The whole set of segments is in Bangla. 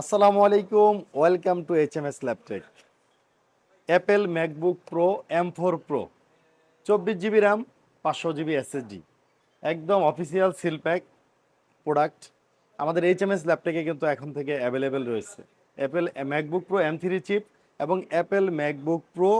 আসসালামু আলাইকুম, welcome to H M S Laptech Apple MacBook Pro, M four Pro. চব্বিশ জিবি র্যাম, পাঁচশো জিবি এসএসডি। একদম অফিসিয়াল সিল প্যাক প্রোডাক্ট। আমাদের এইচ এম এস ল্যাপটপে কিন্তু এখন থেকে অ্যাভেলেবেল রয়েছে। Apple MacBook Pro M three chip এবং Apple MacBook Pro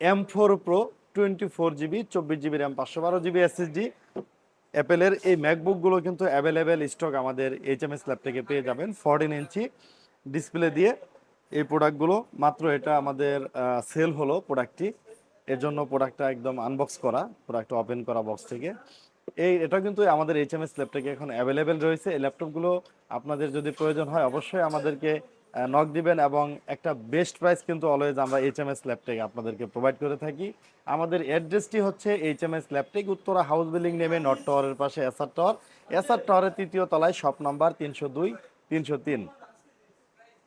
M four Pro, twenty four GB, চব্বিশ জিবি র্যাম, পাঁচশো বারো জিবি এসএসডি। অ্যাপেলের এই ম্যাকবুকগুলো কিন্তু অ্যাভেলেবেল স্টক আমাদের এইচ এম এস ল্যাব থেকে পেয়ে যাবেন, ফোরটিন ইঞ্চি। ডিসপ্লে দিয়ে এই প্রোডাক্টগুলো মাত্র এটা আমাদের সেল হলো প্রোডাক্টটি এর জন্য প্রোডাক্টটা একদম আনবক্স করা প্রোডাক্টটা ওপেন করা বক্স থেকে। এই এটা কিন্তু আমাদের এইচ এম এস ল্যাব এখন অ্যাভেলেবেল রয়েছে। এই ল্যাপটপগুলো আপনাদের যদি প্রয়োজন হয়, অবশ্যই আমাদেরকে নক দিবেন এবং একটা বেস্ট প্রাইস কিন্তু অলওয়েজ আমরা এইচ এম এস ল্যাপটেক আপনাদেরকে প্রোভাইড করে থাকি। আমাদের অ্যাড্রেসটি হচ্ছে H M S Laptech Uttara house building নেমে নর্থ টাওয়ারের পাশে এসআর টাওয়ার এসআর টাওয়ারের তৃতীয় তলায় শপ নাম্বার তিনশো দুই, তিনশো তিন।